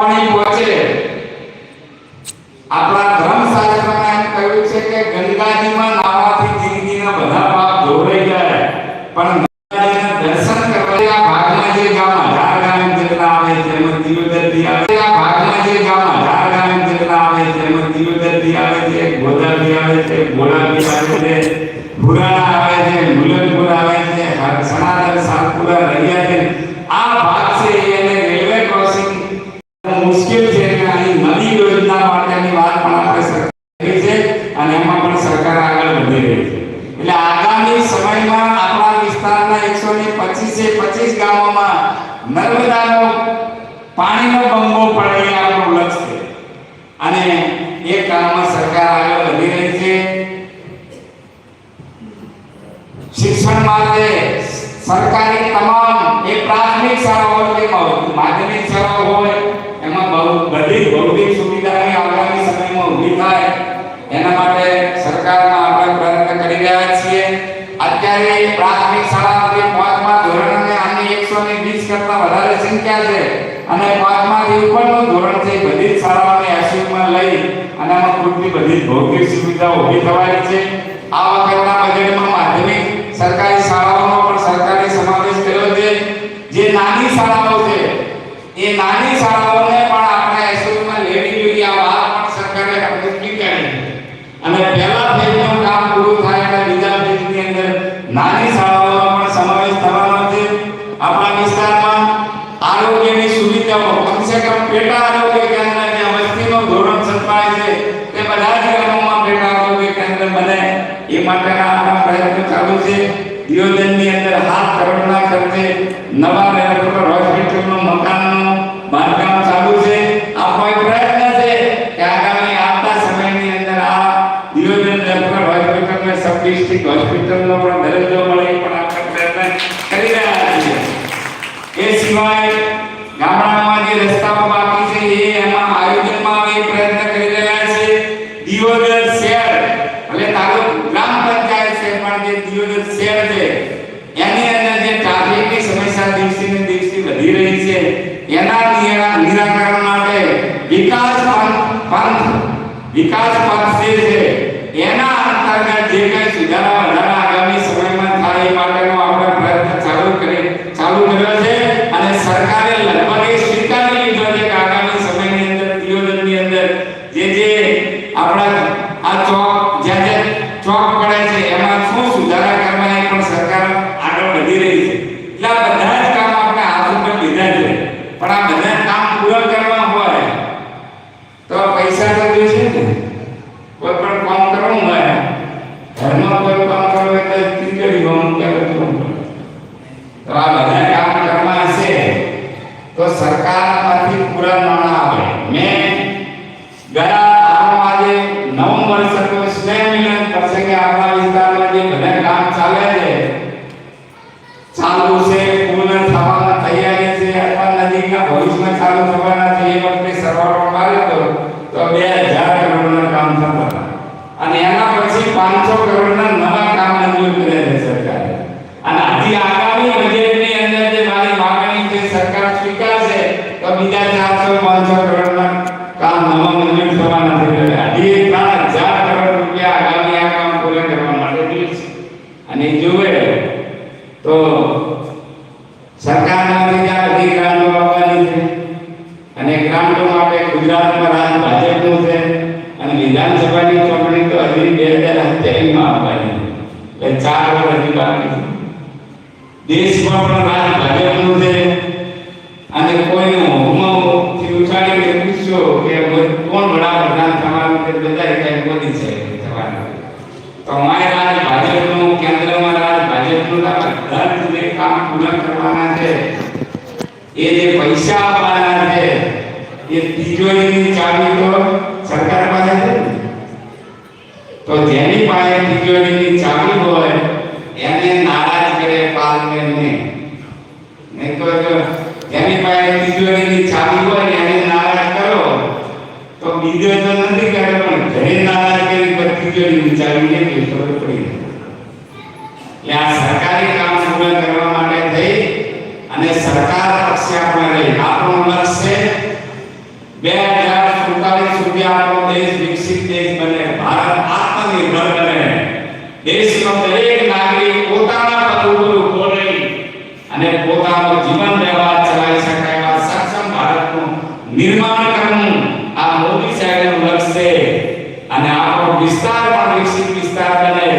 અહીં પહોંચે. આપણા એકસો ને પચીસે પચીસ ગામોમાં નર્મદાનો પાણીનો બંબો પડે આપણું લક્ષ્ય છે. અને એ કામમાં સરકાર આગળ વધી રહી છે. શિક્ષણ માટે સરકારી તમામ એ પ્રાથમિક શાળાઓ કે માધ્યમિક શાળાઓ હોય, એમાં બહુ બધી ભૌતિક સુવિધાની આગામી સમયમાં ઊભી થાય. એના માટે સરકારમાં આપણે પ્રયત્ન કરી રહ્યા છીએ. અત્યારે પ્રાથમિક શક્યા છે. અને પાંચમા થી ધોરણ છે બધી શાળાઓને એસયુમાં લઈ અને આમાં પૂરતી બધી ભૌતિક સુવિધા ઊભી થવાની છે. આ વખતના બજેટમાં માધ્યમિક સરકારી શાળાઓમાં પણ સરકારે સમાવેશ કર્યો છે. જે નાની શાળાઓ છે, એ નાની શાળાઓ करके नवा પાક છે એના અંતર્ગત જે કઈ સુધારા વધારા sekarang lagi kurang તો સરકારનો અધિકાર બધી ગ્રાન્ટો આપવાની છે. અને ગ્રાન્ટો માટે ગુજરાતમાં રાજ ભાજપનું છે. અને વિધાનસભાની ચૂંટણી તો હજી બે હજાર સત્યાવીસમાં આપવાની એટલે ચાર વર્ષ હજી બાકી છે. દેશમાં પણ રાજ એ તિજોરીની ચાવી તો સરકાર પાસે છે તો જેની પાસે તિજોરી દરેક નાગરિક પોતાના પગ ઉપર ઊભો રહી અને પોતાનું જીવન વ્યવહાર ચલાવી શકાય એવા સક્ષમ ભારતનું નિર્માણ કરવું આ મોદી સાહેબનું લક્ષ્ય અને આપણો વિસ્તાર પણ વિકસિત વિસ્તાર બને.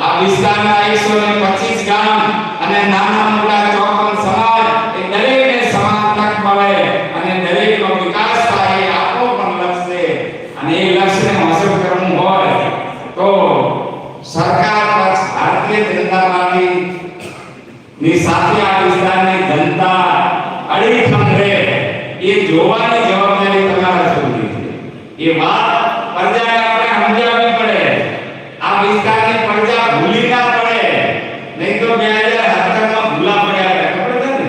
આ વિસ્તારના એકસો ને પચીસ ગામ અને નાના મોટા ચોપન સમાજ એ દરેકને સમાન તક મળે અને દરેકનો વિકાસ થાય એ આપણો પણ લક્ષ્ય છે અને એ લક્ષ્યને હાંસલ કરવું હોય તો સરકાર પક્ષ ભારતીય જનતા પાર્ટી ની સાથે આ વિસ્તારની જનતા અડીખમ રહે એ જોવાની જવાબદારી તમારા સૌની એ વાત પ્રજાને આપણે સમજાવવી પડે આ વિસ્તારની પ્રજા ભૂલી ના પડે નહીં તો બે હજાર સત્તરમાં ભૂલા પડ્યા હતા. ખબર છે ને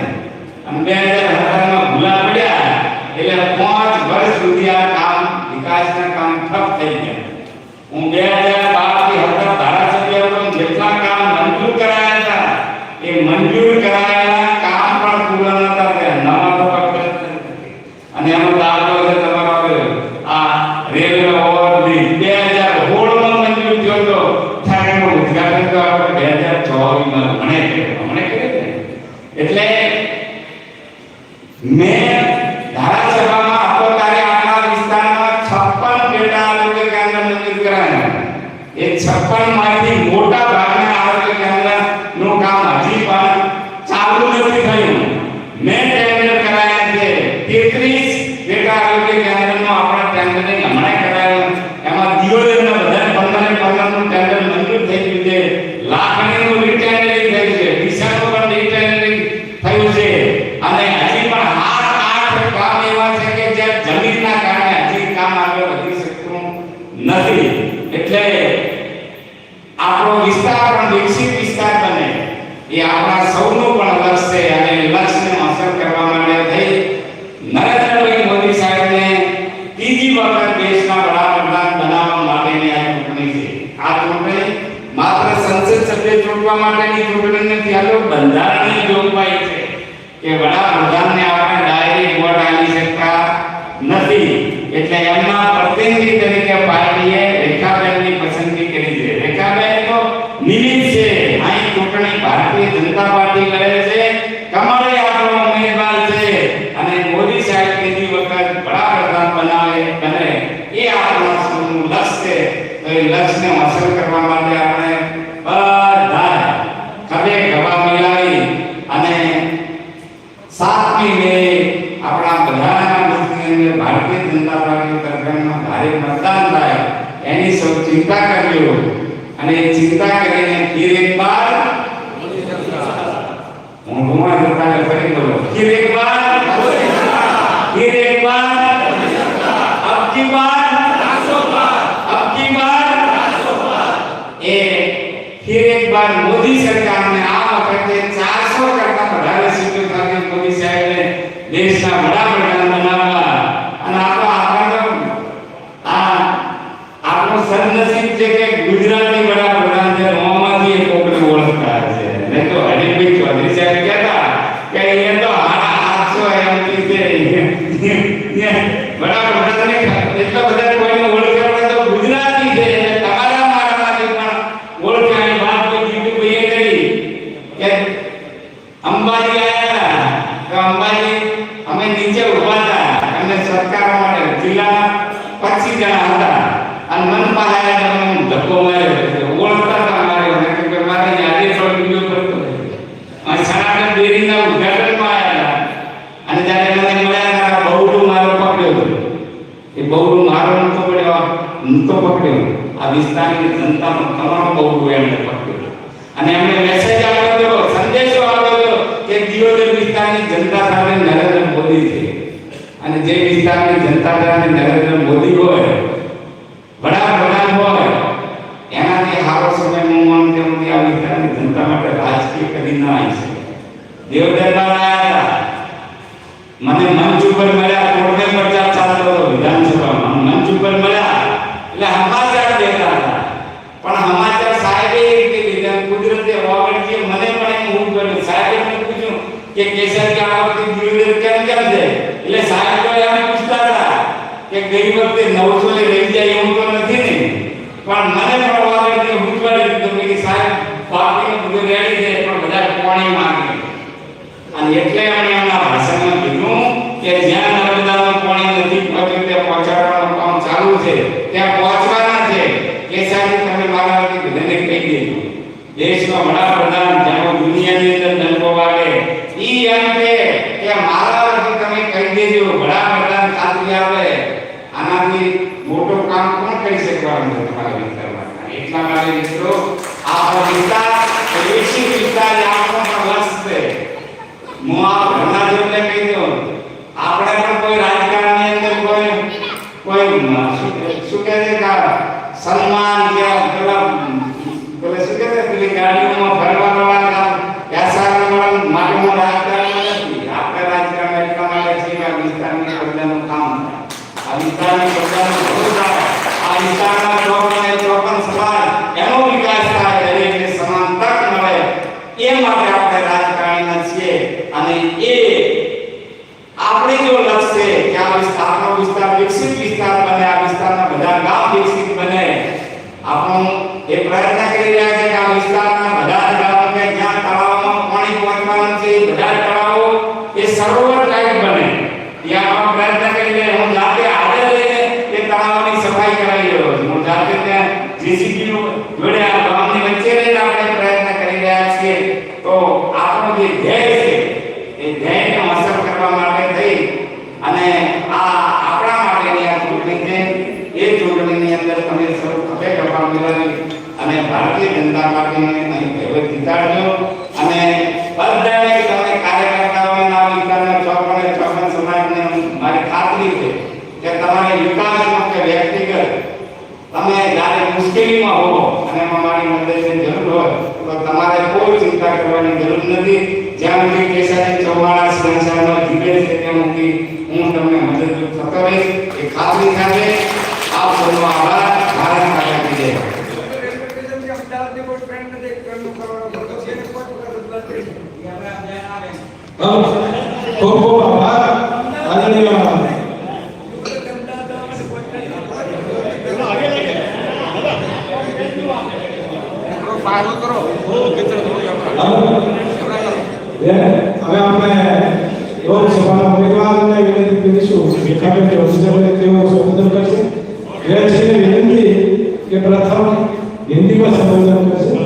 અને બે હજાર સત્તરમાં ભૂલા પડ્યા એટલે પાંચ વર્ષ સુધી આ કામ વિકાસના કામ ઠપ થઈ ગયા હું બે હજાર બારથી સત્તર ધારાસભ્ય હતો ને જેટલા કામ મંજૂર કરાયા હતા એ મંજૂર કરાયેલા કામ પણ પૂરા નતા થયા નવા તો પકડ અને એનો દાખલો છે તમારો હવે આ રેલવે ઓવરબ્રિજ બે હજાર સોળમાં મંજૂર થયો હતો ત્યારે એનું ઉદ્ઘાટન તો આપણે બે હજાર ચોવીસમાં હમણે કર્યું હમણે કર્યું ને એટલે મેં ધારાસભામાં હતો ત્યારે આપણા વિસ્તારમાં 56 પેટા આરોગ્ય કેન્દ્ર મંજૂર કરાયા એ 56 માંથી મોટા ભાગના આરોગ્ય કેન્દ્રનું કામ હજી પણ ચાલુ નથી થયું મેં ટેન્ડર કરાયા છે 33 પેટા આરોગ્ય કેન્દ્રનું આપણા ટેન્ડરિંગ હમણાં કરાયું એમાં દિયોદરના બધા 15 15 નું ટેન્ડર મંજૂર થઈ ગયું છે લાખણીનું રીટેન્ડરિંગ થયું છે ડીસાનું પણ રીટેન્ડરિંગ થયું છે અને હજી પણ આઠ આઠ કામ એવા છે કે જ્યાં જમીનના કારણે હજી કામ આગળ વધી શકતું નથી. એટલે આપણો વિસ્તાર પણ વિકસિત વિસ્તાર બને. એ આપણા સૌનું પણ લક્ષ્ય છે અને લક્ષ્યને હાંસલ કરવા માટે થઈ. નરેન્દ્રભાઈ મોદી સાહેબને ત્રીજી વખત દેશના વડાપ્રધાન બનાવવા માટેની આ ચૂંટણી છે. આ ચૂંટણી માત્ર સંસદ સભ્ય ચૂંટવા માટેની ચૂંટણી નથી આ તો બંધારણની જોગવાઈ છે કે વડાપ્રધાનને આપણે ડાયરેક્ટ વોટ આપી શકતા નથી એટલે એમના પ્રતિનિધિ તરીકે પાર્ટીએ રેખાબેનની પસંદગી કરી છે રેખાબેન તો નિમિત્ત છે અહીં ચૂંટણી ભારતીય જનતા પાર્ટી લડે છે કમળે આપણો ઉમેદવાર છે અને મોદી સાહેબ ત્રીજી વખત વડાપ્રધાન બનાવે બને એ આપણા સૌનું લક્ષ્ય છે તો એ લક્ષ્યને હાંસલ કરવા માટે આપણે બધા ખભે ખભા મિલાવી અને સાતમી મે આપણા બધાના મતની અંદર ભારતીય જનતા પાર્ટી તરફમાં ભારે મતદાન થાય એની સૌ ચિંતા કરજો અને એ ચિંતા કરીને ફિર એક બાર હું ઘુમા જનતાને ફરી બોલો ફિર એક બાર ફિર એક બાર અબ કી બાર અબ કી બાર એ ફિર એક બાર મોદી સરકારને આ વખતે 400 કરતા વધારે સાથે મોદી સાહેબને દેશના વડાપ્રધાન બનાવવા અને આપણો આપણો આ આપણો સદનસીબ છે કે ગુજરાતી વડાપ્રધાન છે મોહમ્મદી એ કોકને ઓળખતા છે નહીં તો હરીભાઈ ચૌધરી સાહેબ કહેતા કે એ તો હાડા હાથસો એમથી છે વડાપ્રધાનને એટલા બધા કોઈને ઓળખાડે તો ગુજરાતી છે એટલે તમારા મારામાંથી પણ ઓળખાણી વાત કોઈ જીતુભાઈએ કરી કે અંબાજી આયા તો અંબાજી અમે નીચે ઊભા હતા. અને સરકાર માટે જિલ્લા પચીસ જણા હતા. અને મન આયા તો ધક્કો માર્યો. મારે પકડ્યો. એ પડ્યો નતો પકડ્યો. આ વિસ્તારની જનતાનો તમારો બહુડું એમને પકડ્યો. અને એમને મેસેજ આપ્યો હતો, સંદેશો કે વિસ્તારની જનતા સામે નરેન્દ્ર મોદી છે. અને જે વિસ્તારની જનતા સામે નરેન્દ્ર મોદી હોય વડાપ્રધાન હોય, એનાથી સારો સમય હું માનું ત્યાં સુધી આ વિસ્તારની જનતા માટે રાજકીય કરી ના આવી શકે. હતા મને મંચ વખતે નવસો ને જાય એવું તો નથી ને. પણ મને પણ વાર એટલે હું પડે તો કે સાહેબ પાર્ટીનો બધું રેડી છે, પણ બધા પાણી માંગે. અને એટલે અમે એમના ભાષામાં કીધું કે જ્યાં નર્મદાનું પાણી નથી પહોંચ્યું ત્યાં પહોંચાડવાનું કામ ચાલુ છે, ત્યાં জেসিপি નથી જ્યાં સુધી કેશાજી ચૌહાણા સંસારમાં જીવે છે ત્યાં સુધી હું તમને મદદરૂપ થતો રહીશ એ ખાતરી સાથે આપ સૌનો આભાર ભારત માતા કી જય ખૂબ ખૂબ આભાર આદરણીય Parou, Coro. Ô, que tranquilo, rapaz. હવે આપણે લોકસભાના ઉમેદવારને વિનંતી કરીશું કે ઓફિસરને તેઓ સંબોધન કરશે. એ છે વિનંતી કે પ્રથમ હિન્દીમાં સંબોધન કરશે.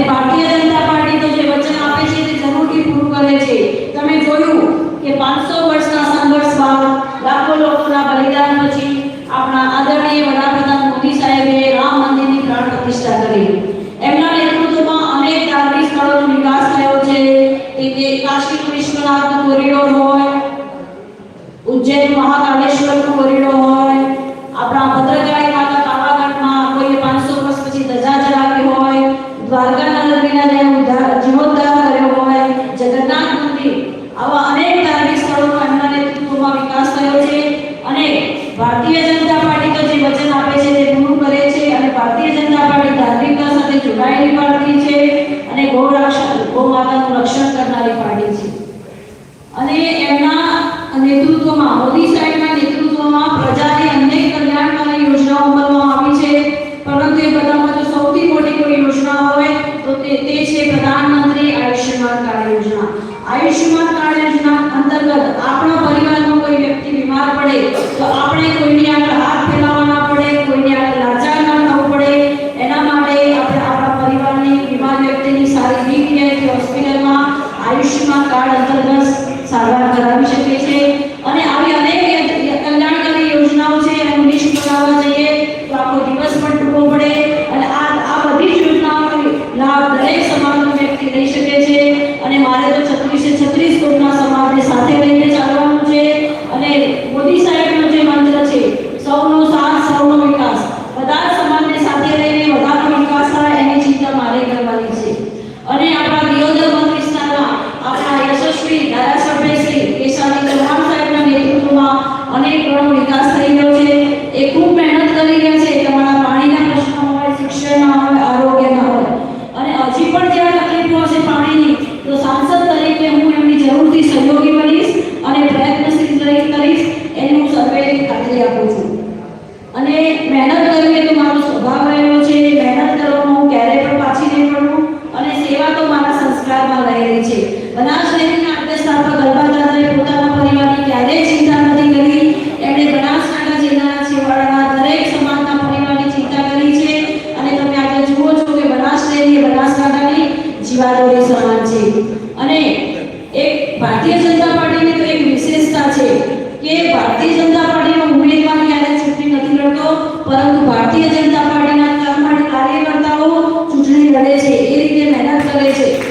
ne ભારતીય જનતા પાર્ટી તો જે વચન આપે છે તે પૂરું કરે છે અને ભારતીય જનતા પાર્ટી ધાર્મિકતા સાથે જોડાયેલી પાર્ટી છે અને ગૌ રક્ષણ ગૌ માતાનું રક્ષણ કરનારી પાર્ટી આયુષ્યમાન કાર્ડ અંતર્ગત સારવાર કરાવી. ભારતીય જનતા પાર્ટીની તો એક વિશેષતા છે કે ભારતીય જનતા પાર્ટીનો ઉમેદવાર ક્યારે ચૂંટણી નથી લડતો પરંતુ ભારતીય જનતા પાર્ટીના કાર્યકર્તાઓ ચૂંટણી લડે છે, એ રીતે મહેનત કરે છે.